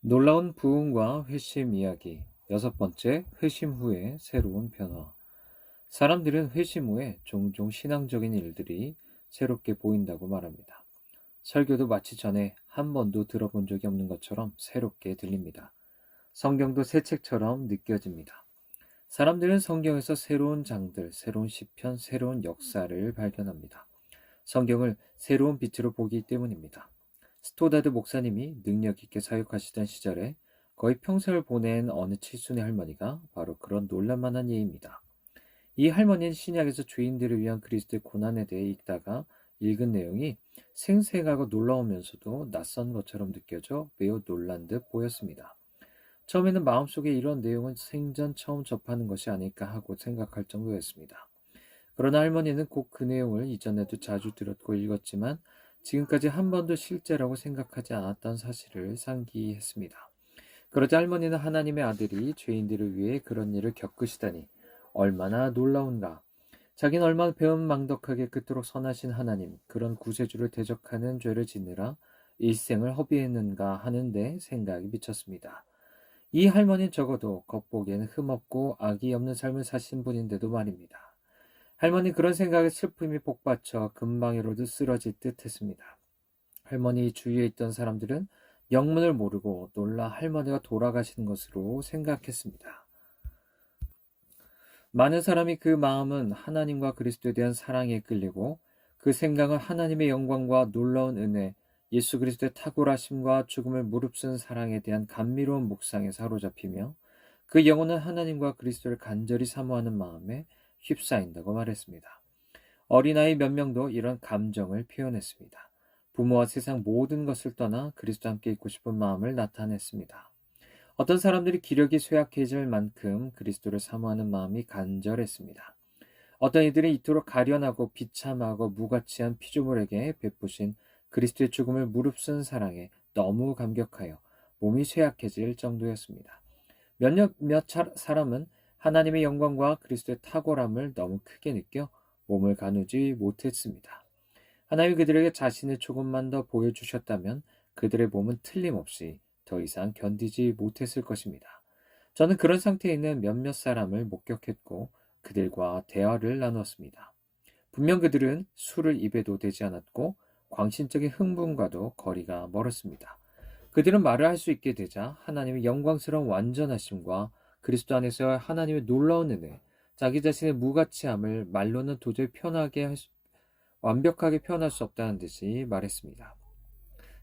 놀라운 부흥과 회심 이야기. 여섯 번째, 회심 후의 새로운 변화. 사람들은 회심 후에 종종 신앙적인 일들이 새롭게 보인다고 말합니다. 설교도 마치 전에 한 번도 들어본 적이 없는 것처럼 새롭게 들립니다. 성경도 새 책처럼 느껴집니다. 사람들은 성경에서 새로운 장들, 새로운 시편, 새로운 역사를 발견합니다. 성경을 새로운 빛으로 보기 때문입니다. 스토다드 목사님이 능력 있게 사역하시던 시절에 거의 평생을 보낸 어느 칠순의 할머니가 바로 그런 놀랄만한 예입니다. 이 할머니는 신약에서 죄인들을 위한 그리스도의 고난에 대해 읽다가 읽은 내용이 생생하고 놀라우면서도 낯선 것처럼 느껴져 매우 놀란 듯 보였습니다. 처음에는 마음속에 이런 내용은 생전 처음 접하는 것이 아닐까 하고 생각할 정도였습니다. 그러나 할머니는 꼭그 내용을 이전에도 자주 들었고 읽었지만 지금까지 한 번도 실제라고 생각하지 않았던 사실을 상기했습니다. 그러자 할머니는 하나님의 아들이 죄인들을 위해 그런 일을 겪으시다니 얼마나 놀라운가. 자기는 얼마나 배은망덕하게 그토록 선하신 하나님, 그런 구세주를 대적하는 죄를 짓느라 일생을 허비했는가 하는데 생각이 미쳤습니다. 이 할머니는 적어도 겉보기에는 흠없고 악이 없는 삶을 사신 분인데도 말입니다. 할머니 그런 생각에 슬픔이 복받쳐 금방이로도 쓰러질 듯 했습니다. 할머니 주위에 있던 사람들은 영문을 모르고 놀라 할머니가 돌아가신 것으로 생각했습니다. 많은 사람이 그 마음은 하나님과 그리스도에 대한 사랑에 끌리고 그 생각은 하나님의 영광과 놀라운 은혜, 예수 그리스도의 탁월하심과 죽음을 무릅쓴 사랑에 대한 감미로운 묵상에 사로잡히며 그 영혼은 하나님과 그리스도를 간절히 사모하는 마음에 휩싸인다고 말했습니다. 어린아이 몇 명도 이런 감정을 표현했습니다. 부모와 세상 모든 것을 떠나 그리스도 함께 있고 싶은 마음을 나타냈습니다. 어떤 사람들이 기력이 쇠약해질 만큼 그리스도를 사모하는 마음이 간절했습니다. 어떤 이들이 이토록 가련하고 비참하고 무가치한 피조물에게 베푸신 그리스도의 죽음을 무릅쓴 사랑에 너무 감격하여 몸이 쇠약해질 정도였습니다. 몇몇 몇 사람은 하나님의 영광과 그리스도의 탁월함을 너무 크게 느껴 몸을 가누지 못했습니다. 하나님이 그들에게 자신을 조금만 더 보여주셨다면 그들의 몸은 틀림없이 더 이상 견디지 못했을 것입니다. 저는 그런 상태에 있는 몇몇 사람을 목격했고 그들과 대화를 나누었습니다. 분명 그들은 술을 입에도 대지 않았고 광신적인 흥분과도 거리가 멀었습니다. 그들은 말을 할 수 있게 되자 하나님의 영광스러운 완전하심과 그리스도 안에서 하나님의 놀라운 은혜, 자기 자신의 무가치함을 말로는 도저히 편하게 수, 완벽하게 표현할 수 없다는 듯이 말했습니다.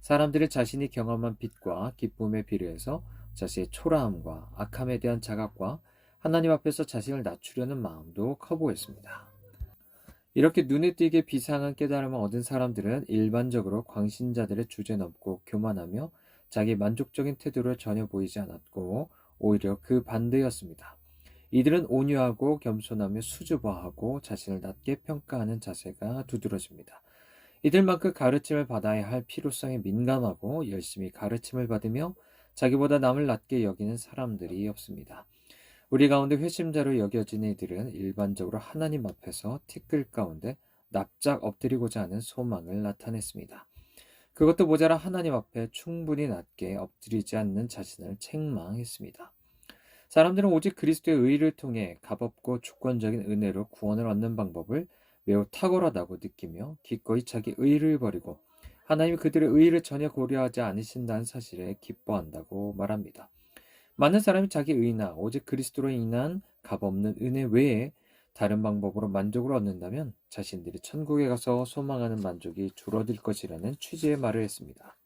사람들이 자신이 경험한 빛과 기쁨에 비례해서 자신의 초라함과 악함에 대한 자각과 하나님 앞에서 자신을 낮추려는 마음도 커 보였습니다. 이렇게 눈에 띄게 비상한 깨달음을 얻은 사람들은 일반적으로 광신자들의 주제 넘고 교만하며 자기 만족적인 태도를 전혀 보이지 않았고 오히려 그 반대였습니다. 이들은 온유하고 겸손하며 수줍어하고 자신을 낮게 평가하는 자세가 두드러집니다. 이들만큼 가르침을 받아야 할 필요성에 민감하고 열심히 가르침을 받으며 자기보다 남을 낮게 여기는 사람들이 없습니다. 우리 가운데 회심자로 여겨지는 이들은 일반적으로 하나님 앞에서 티끌 가운데 납작 엎드리고자 하는 소망을 나타냈습니다. 그것도 모자라 하나님 앞에 충분히 낮게 엎드리지 않는 자신을 책망했습니다. 사람들은 오직 그리스도의 의를 통해 값없고 주권적인 은혜로 구원을 얻는 방법을 매우 탁월하다고 느끼며 기꺼이 자기 의를 버리고 하나님이 그들의 의를 전혀 고려하지 않으신다는 사실에 기뻐한다고 말합니다. 많은 사람이 자기 의나 오직 그리스도로 인한 값없는 은혜 외에 다른 방법으로 만족을 얻는다면 자신들이 천국에 가서 소망하는 만족이 줄어들 것이라는 취지의 말을 했습니다.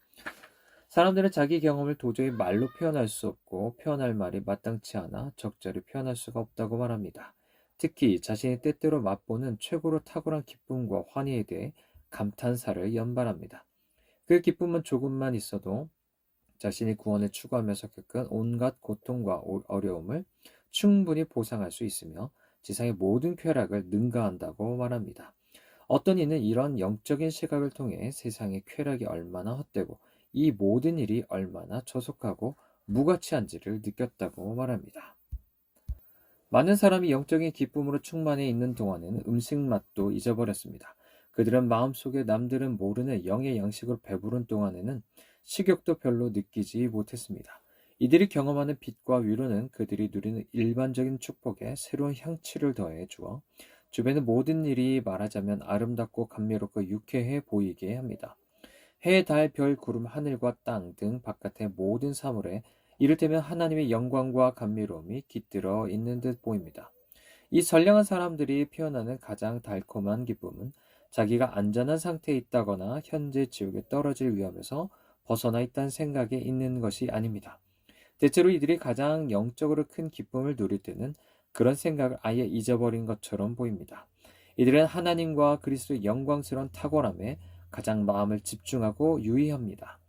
사람들은 자기 경험을 도저히 말로 표현할 수 없고 표현할 말이 마땅치 않아 적절히 표현할 수가 없다고 말합니다. 특히 자신이 때때로 맛보는 최고로 탁월한 기쁨과 환희에 대해 감탄사를 연발합니다. 그 기쁨은 조금만 있어도 자신이 구원을 추구하면서 겪은 온갖 고통과 어려움을 충분히 보상할 수 있으며 지상의 모든 쾌락을 능가한다고 말합니다. 어떤 이는 이런 영적인 시각을 통해 세상의 쾌락이 얼마나 헛되고 이 모든 일이 얼마나 저속하고 무가치한지를 느꼈다고 말합니다. 많은 사람이 영적인 기쁨으로 충만해 있는 동안에는 음식 맛도 잊어버렸습니다. 그들은 마음속에 남들은 모르는 영의 양식으로 배부른 동안에는 식욕도 별로 느끼지 못했습니다. 이들이 경험하는 빛과 위로는 그들이 누리는 일반적인 축복에 새로운 향취를 더해 주어 주변의 모든 일이 말하자면 아름답고 감미롭고 유쾌해 보이게 합니다. 해, 달, 별, 구름, 하늘과 땅 등 바깥의 모든 사물에 이를테면 하나님의 영광과 감미로움이 깃들어 있는 듯 보입니다. 이 선량한 사람들이 표현하는 가장 달콤한 기쁨은 자기가 안전한 상태에 있다거나 현재 지옥에 떨어질 위험에서 벗어나 있다는 생각에 있는 것이 아닙니다. 대체로 이들이 가장 영적으로 큰 기쁨을 누릴 때는 그런 생각을 아예 잊어버린 것처럼 보입니다. 이들은 하나님과 그리스도의 영광스러운 탁월함에 가장 마음을 집중하고 유의합니다.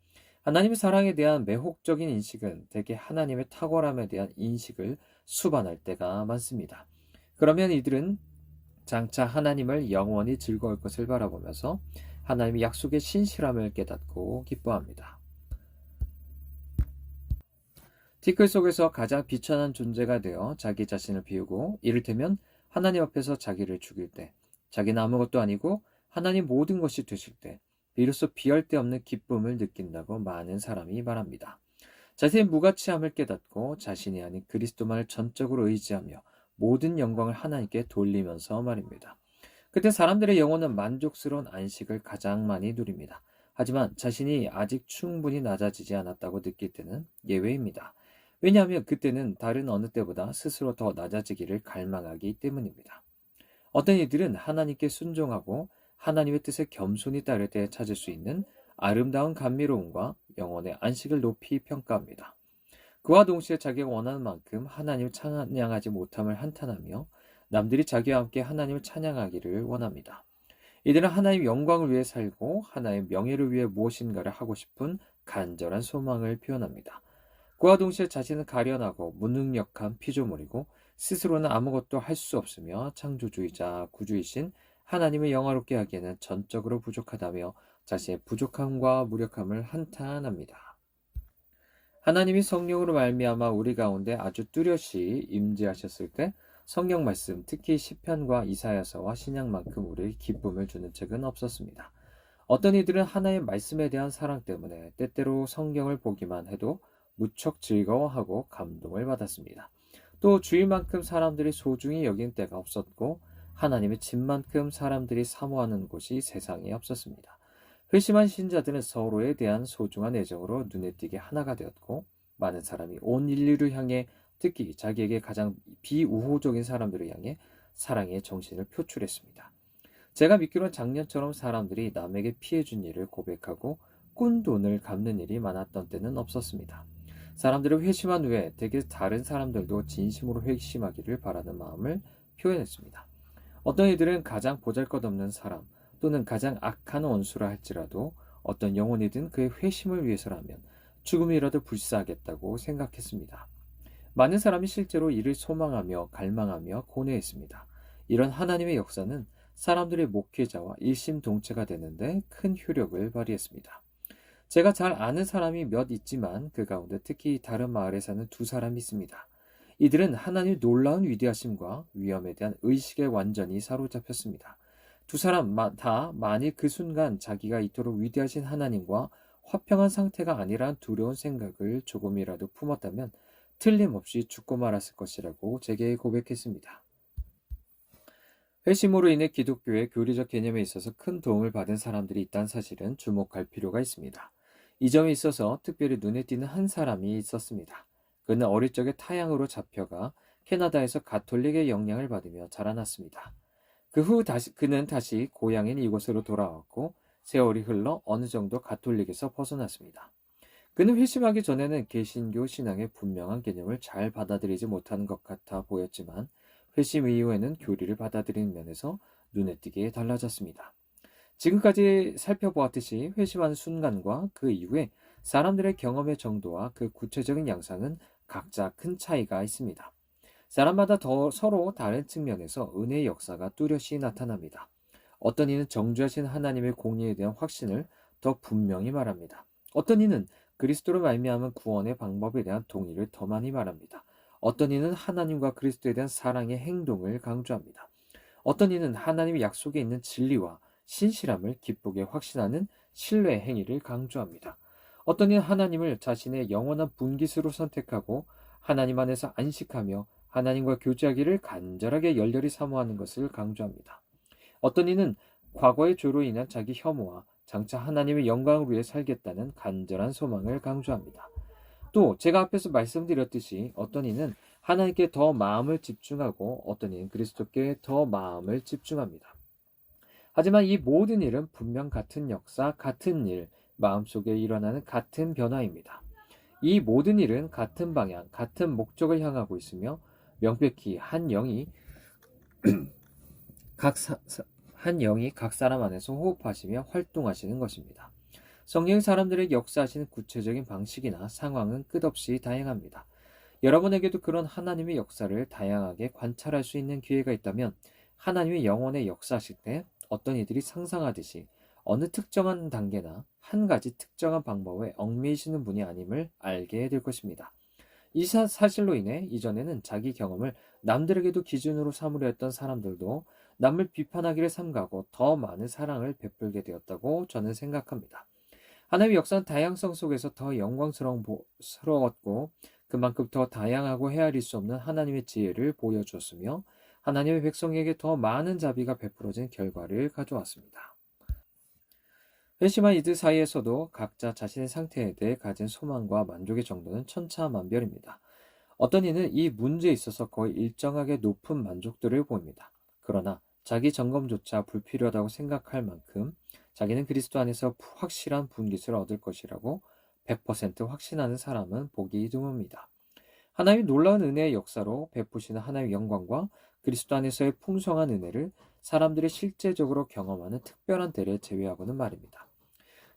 하나님의 사랑에 대한 매혹적인 인식은 대개 하나님의 탁월함에 대한 인식을 수반할 때가 많습니다. 그러면 이들은 장차 하나님을 영원히 즐거울 것을 바라보면서 하나님의 약속의 신실함을 깨닫고 기뻐합니다. 티끌 속에서 가장 비천한 존재가 되어 자기 자신을 비우고 이를테면 하나님 앞에서 자기를 죽일 때 자기는 아무것도 아니고 하나님 모든 것이 되실 때 비로소 비할 데 없는 기쁨을 느낀다고 많은 사람이 말합니다. 자신의 무가치함을 깨닫고 자신이 아닌 그리스도만을 전적으로 의지하며 모든 영광을 하나님께 돌리면서 말입니다. 그때 사람들의 영혼은 만족스러운 안식을 가장 많이 누립니다. 하지만 자신이 아직 충분히 낮아지지 않았다고 느낄 때는 예외입니다. 왜냐하면 그때는 다른 어느 때보다 스스로 더 낮아지기를 갈망하기 때문입니다. 어떤 이들은 하나님께 순종하고 하나님의 뜻에 겸손히 따를 때 찾을 수 있는 아름다운 감미로움과 영혼의 안식을 높이 평가합니다. 그와 동시에 자기가 원하는 만큼 하나님을 찬양하지 못함을 한탄하며 남들이 자기와 함께 하나님을 찬양하기를 원합니다. 이들은 하나님 영광을 위해 살고 하나님의 명예를 위해 무엇인가를 하고 싶은 간절한 소망을 표현합니다. 그와 동시에 자신은 가련하고 무능력한 피조물이고 스스로는 아무것도 할 수 없으며 창조주의자 구주이신 하나님을 영화롭게 하기에는 전적으로 부족하다며 자신의 부족함과 무력함을 한탄합니다. 하나님이 성령으로 말미암아 우리 가운데 아주 뚜렷이 임재하셨을 때 성경 말씀, 특히 시편과 이사야서와 신약만큼 우리의 기쁨을 주는 책은 없었습니다. 어떤 이들은 하나의 말씀에 대한 사랑 때문에 때때로 성경을 보기만 해도 무척 즐거워하고 감동을 받았습니다. 또 주일만큼 사람들이 소중히 여긴 때가 없었고 하나님의 집만큼 사람들이 사모하는 곳이 세상에 없었습니다. 회심한 신자들은 서로에 대한 소중한 애정으로 눈에 띄게 하나가 되었고 많은 사람이 온 인류를 향해 특히 자기에게 가장 비우호적인 사람들을 향해 사랑의 정신을 표출했습니다. 제가 믿기로는 작년처럼 사람들이 남에게 피해준 일을 고백하고 꾼 돈을 갚는 일이 많았던 때는 없었습니다. 사람들은 회심한 후에 대개 다른 사람들도 진심으로 회심하기를 바라는 마음을 표현했습니다. 어떤 이들은 가장 보잘것없는 사람 또는 가장 악한 원수라 할지라도 어떤 영혼이든 그의 회심을 위해서라면 죽음이라도 불사하겠다고 생각했습니다. 많은 사람이 실제로 이를 소망하며 갈망하며 고뇌했습니다. 이런 하나님의 역사는 사람들의 목회자와 일심동체가 되는데 큰 효력을 발휘했습니다. 제가 잘 아는 사람이 몇 있지만 그 가운데 특히 다른 마을에 사는 두 사람이 있습니다. 이들은 하나님의 놀라운 위대하심과 위험에 대한 의식에 완전히 사로잡혔습니다. 두 사람 다 만일 그 순간 자기가 이토록 위대하신 하나님과 화평한 상태가 아니란 두려운 생각을 조금이라도 품었다면 틀림없이 죽고 말았을 것이라고 제게 고백했습니다. 회심으로 인해 기독교의 교리적 개념에 있어서 큰 도움을 받은 사람들이 있다는 사실은 주목할 필요가 있습니다. 이 점에 있어서 특별히 눈에 띄는 한 사람이 있었습니다. 그는 어릴 적에 타양으로 잡혀가 캐나다에서 가톨릭의 영향을 받으며 자라났습니다. 그 후 다시 그는 다시 고향인 이곳으로 돌아왔고 세월이 흘러 어느 정도 가톨릭에서 벗어났습니다. 그는 회심하기 전에는 개신교 신앙의 분명한 개념을 잘 받아들이지 못하는 것 같아 보였지만 회심 이후에는 교리를 받아들이는 면에서 눈에 띄게 달라졌습니다. 지금까지 살펴보았듯이 회심하는 순간과 그 이후에 사람들의 경험의 정도와 그 구체적인 양상은 각자 큰 차이가 있습니다. 사람마다 더 서로 다른 측면에서 은혜의 역사가 뚜렷이 나타납니다. 어떤 이는 정주하신 하나님의 공의에 대한 확신을 더 분명히 말합니다. 어떤 이는 그리스도로 말미암은 구원의 방법에 대한 동의를 더 많이 말합니다. 어떤 이는 하나님과 그리스도에 대한 사랑의 행동을 강조합니다. 어떤 이는 하나님의 약속에 있는 진리와 신실함을 기쁘게 확신하는 신뢰의 행위를 강조합니다. 어떤 이는 하나님을 자신의 영원한 분깃으로 선택하고 하나님 안에서 안식하며 하나님과 교제하기를 간절하게 열렬히 사모하는 것을 강조합니다. 어떤 이는 과거의 죄로 인한 자기 혐오와 장차 하나님의 영광을 위해 살겠다는 간절한 소망을 강조합니다. 또 제가 앞에서 말씀드렸듯이 어떤 이는 하나님께 더 마음을 집중하고 어떤 이는 그리스도께 더 마음을 집중합니다. 하지만 이 모든 일은 분명 같은 역사, 같은 일, 마음속에 일어나는 같은 변화입니다. 이 모든 일은 같은 방향, 같은 목적을 향하고 있으며 명백히 한 영이 각 사, 한 영이 각 사람 안에서 호흡하시며 활동하시는 것입니다. 성령 사람들의 역사하시는 구체적인 방식이나 상황은 끝없이 다양합니다. 여러분에게도 그런 하나님의 역사를 다양하게 관찰할 수 있는 기회가 있다면 하나님의 영혼의 역사하실 때 어떤 이들이 상상하듯이 어느 특정한 단계나 한 가지 특정한 방법에 얽매이시는 분이 아님을 알게 될 것입니다. 이 사실로 인해 이전에는 자기 경험을 남들에게도 기준으로 삼으려 했던 사람들도 남을 비판하기를 삼가고 더 많은 사랑을 베풀게 되었다고 저는 생각합니다. 하나님의 역사는 다양성 속에서 더 영광스러웠고 그만큼 더 다양하고 헤아릴 수 없는 하나님의 지혜를 보여주었으며 하나님의 백성에게 더 많은 자비가 베풀어진 결과를 가져왔습니다. 회심한 이들 사이에서도 각자 자신의 상태에 대해 가진 소망과 만족의 정도는 천차만별입니다. 어떤 이는 이 문제에 있어서 거의 일정하게 높은 만족도를 보입니다. 그러나 자기 점검조차 불필요하다고 생각할 만큼 자기는 그리스도 안에서 확실한 분깃을 얻을 것이라고 100% 확신하는 사람은 보기 드뭅니다. 하나님의 놀라운 은혜의 역사로 베푸시는 하나님의 영광과 그리스도 안에서의 풍성한 은혜를 사람들이 실제적으로 경험하는 특별한 때를 제외하고는 말입니다.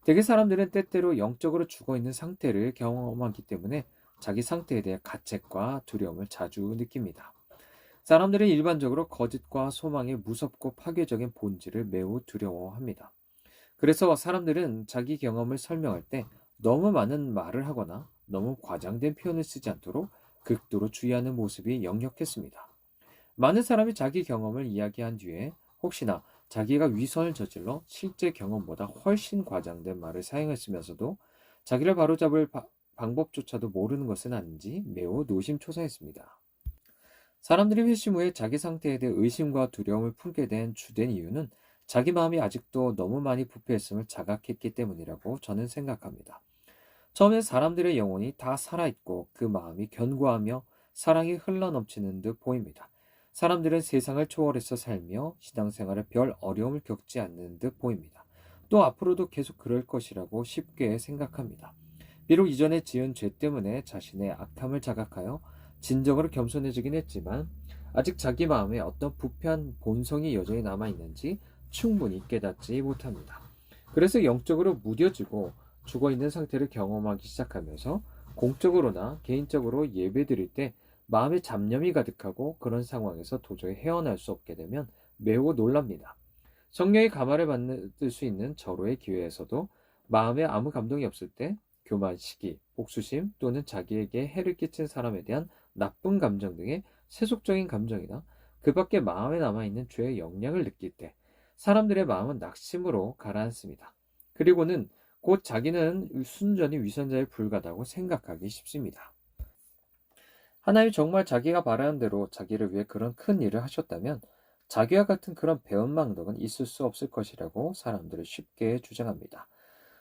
대개 사람들은 때때로 영적으로 죽어 있는 상태를 경험하기 때문에 자기 상태에 대해 가책과 두려움을 자주 느낍니다. 사람들은 일반적으로 거짓과 소망의 무섭고 파괴적인 본질을 매우 두려워합니다. 그래서 사람들은 자기 경험을 설명할 때 너무 많은 말을 하거나 너무 과장된 표현을 쓰지 않도록 극도로 주의하는 모습이 역력했습니다. 많은 사람이 자기 경험을 이야기한 뒤에 혹시나 자기가 위선을 저질러 실제 경험보다 훨씬 과장된 말을 사용했으면서도 자기를 바로잡을 바, 방법조차도 모르는 것은 아닌지 매우 노심초사했습니다. 사람들이 회심 후에 자기 상태에 대해 의심과 두려움을 품게 된 주된 이유는 자기 마음이 아직도 너무 많이 부패했음을 자각했기 때문이라고 저는 생각합니다. 처음엔 사람들의 영혼이 다 살아있고 그 마음이 견고하며 사랑이 흘러넘치는 듯 보입니다. 사람들은 세상을 초월해서 살며 신앙생활에 별 어려움을 겪지 않는 듯 보입니다. 또 앞으로도 계속 그럴 것이라고 쉽게 생각합니다. 비록 이전에 지은 죄 때문에 자신의 악함을 자각하여 진정으로 겸손해지긴 했지만 아직 자기 마음에 어떤 부패한 본성이 여전히 남아 있는지 충분히 깨닫지 못합니다. 그래서 영적으로 무뎌지고 죽어 있는 상태를 경험하기 시작하면서 공적으로나 개인적으로 예배 드릴 때 마음에 잡념이 가득하고 그런 상황에서 도저히 헤어날 수 없게 되면 매우 놀랍니다. 성령의 감화를 받을 수 있는 절호의 기회에서도 마음에 아무 감동이 없을 때 교만, 시기, 복수심 또는 자기에게 해를 끼친 사람에 대한 나쁜 감정 등의 세속적인 감정이나 그 밖에 마음에 남아있는 죄의 영향을 느낄 때 사람들의 마음은 낙심으로 가라앉습니다. 그리고는 곧 자기는 순전히 위선자에 불과하다고 생각하기 쉽습니다. 하나님 정말 자기가 바라는 대로 자기를 위해 그런 큰 일을 하셨다면 자기와 같은 그런 배은망덕은 있을 수 없을 것이라고 사람들을 쉽게 주장합니다.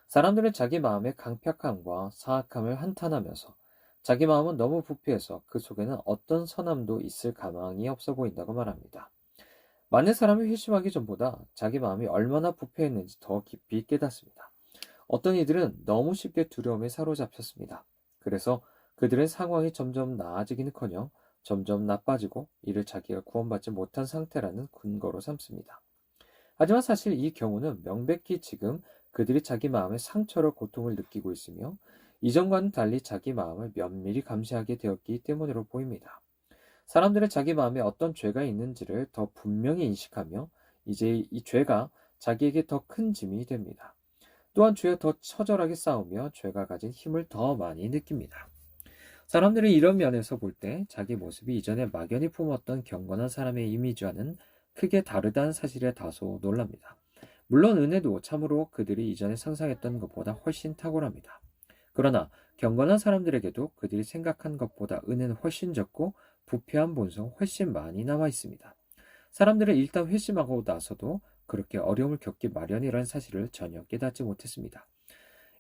사람들은 자기 마음의 강팍함과 사악함을 한탄하면서 자기 마음은 너무 부패해서 그 속에는 어떤 선함도 있을 가망이 없어 보인다고 말합니다. 많은 사람이 회심하기 전보다 자기 마음이 얼마나 부패했는지 더 깊이 깨닫습니다. 어떤 이들은 너무 쉽게 두려움에 사로잡혔습니다. 그래서 그들은 상황이 점점 나아지기는커녕 점점 나빠지고 이를 자기가 구원받지 못한 상태라는 근거로 삼습니다. 하지만 사실 이 경우는 명백히 지금 그들이 자기 마음의 상처로 고통을 느끼고 있으며 이전과는 달리 자기 마음을 면밀히 감시하게 되었기 때문으로 보입니다. 사람들은 자기 마음에 어떤 죄가 있는지를 더 분명히 인식하며 이제 이 죄가 자기에게 더 큰 짐이 됩니다. 또한 죄와 더 처절하게 싸우며 죄가 가진 힘을 더 많이 느낍니다. 사람들은 이런 면에서 볼 때 자기 모습이 이전에 막연히 품었던 경건한 사람의 이미지와는 크게 다르다는 사실에 다소 놀랍니다. 물론 은혜도 참으로 그들이 이전에 상상했던 것보다 훨씬 탁월합니다. 그러나 경건한 사람들에게도 그들이 생각한 것보다 은혜는 훨씬 적고 부패한 본성 훨씬 많이 남아 있습니다. 사람들은 일단 회심하고 나서도 그렇게 어려움을 겪기 마련이라는 사실을 전혀 깨닫지 못했습니다.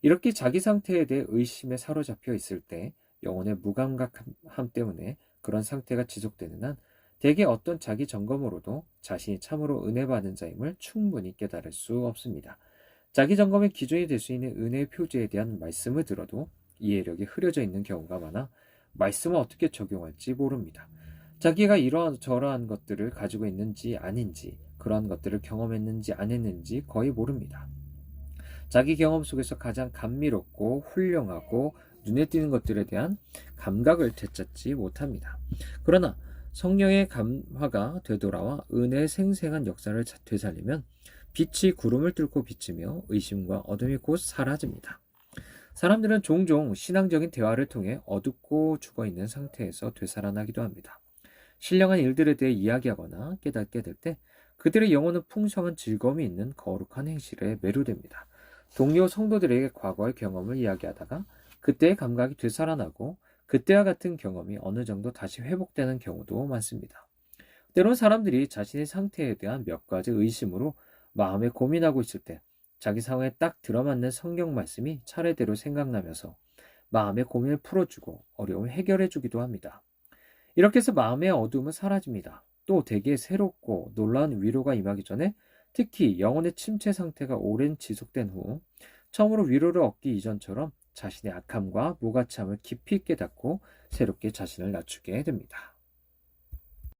이렇게 자기 상태에 대해 의심에 사로잡혀 있을 때 영혼의 무감각함 때문에 그런 상태가 지속되는 한 대개 어떤 자기 점검으로도 자신이 참으로 은혜 받은 자임을 충분히 깨달을 수 없습니다. 자기 점검의 기준이 될 수 있는 은혜의 표지에 대한 말씀을 들어도 이해력이 흐려져 있는 경우가 많아 말씀을 어떻게 적용할지 모릅니다. 자기가 이러한 저러한 것들을 가지고 있는지 아닌지 그러한 것들을 경험했는지 안 했는지 거의 모릅니다. 자기 경험 속에서 가장 감미롭고 훌륭하고 눈에 띄는 것들에 대한 감각을 되찾지 못합니다. 그러나 성령의 감화가 되돌아와 은혜의 생생한 역사를 되살리면 빛이 구름을 뚫고 비치며 의심과 어둠이 곧 사라집니다. 사람들은 종종 신앙적인 대화를 통해 어둡고 죽어 있는 상태에서 되살아나기도 합니다. 신령한 일들에 대해 이야기하거나 깨닫게 될 때 그들의 영혼은 풍성한 즐거움이 있는 거룩한 행실에 매료됩니다. 동료 성도들에게 과거의 경험을 이야기하다가 그때의 감각이 되살아나고 그때와 같은 경험이 어느 정도 다시 회복되는 경우도 많습니다. 때론 사람들이 자신의 상태에 대한 몇 가지 의심으로 마음에 고민하고 있을 때 자기 상황에 딱 들어맞는 성경 말씀이 차례대로 생각나면서 마음의 고민을 풀어주고 어려움을 해결해주기도 합니다. 이렇게 해서 마음의 어둠은 사라집니다. 또 대개 새롭고 놀라운 위로가 임하기 전에 특히 영혼의 침체 상태가 오랜 지속된 후 처음으로 위로를 얻기 이전처럼 자신의 악함과 무가참을 깊이 깨닫고 새롭게 자신을 낮추게 됩니다.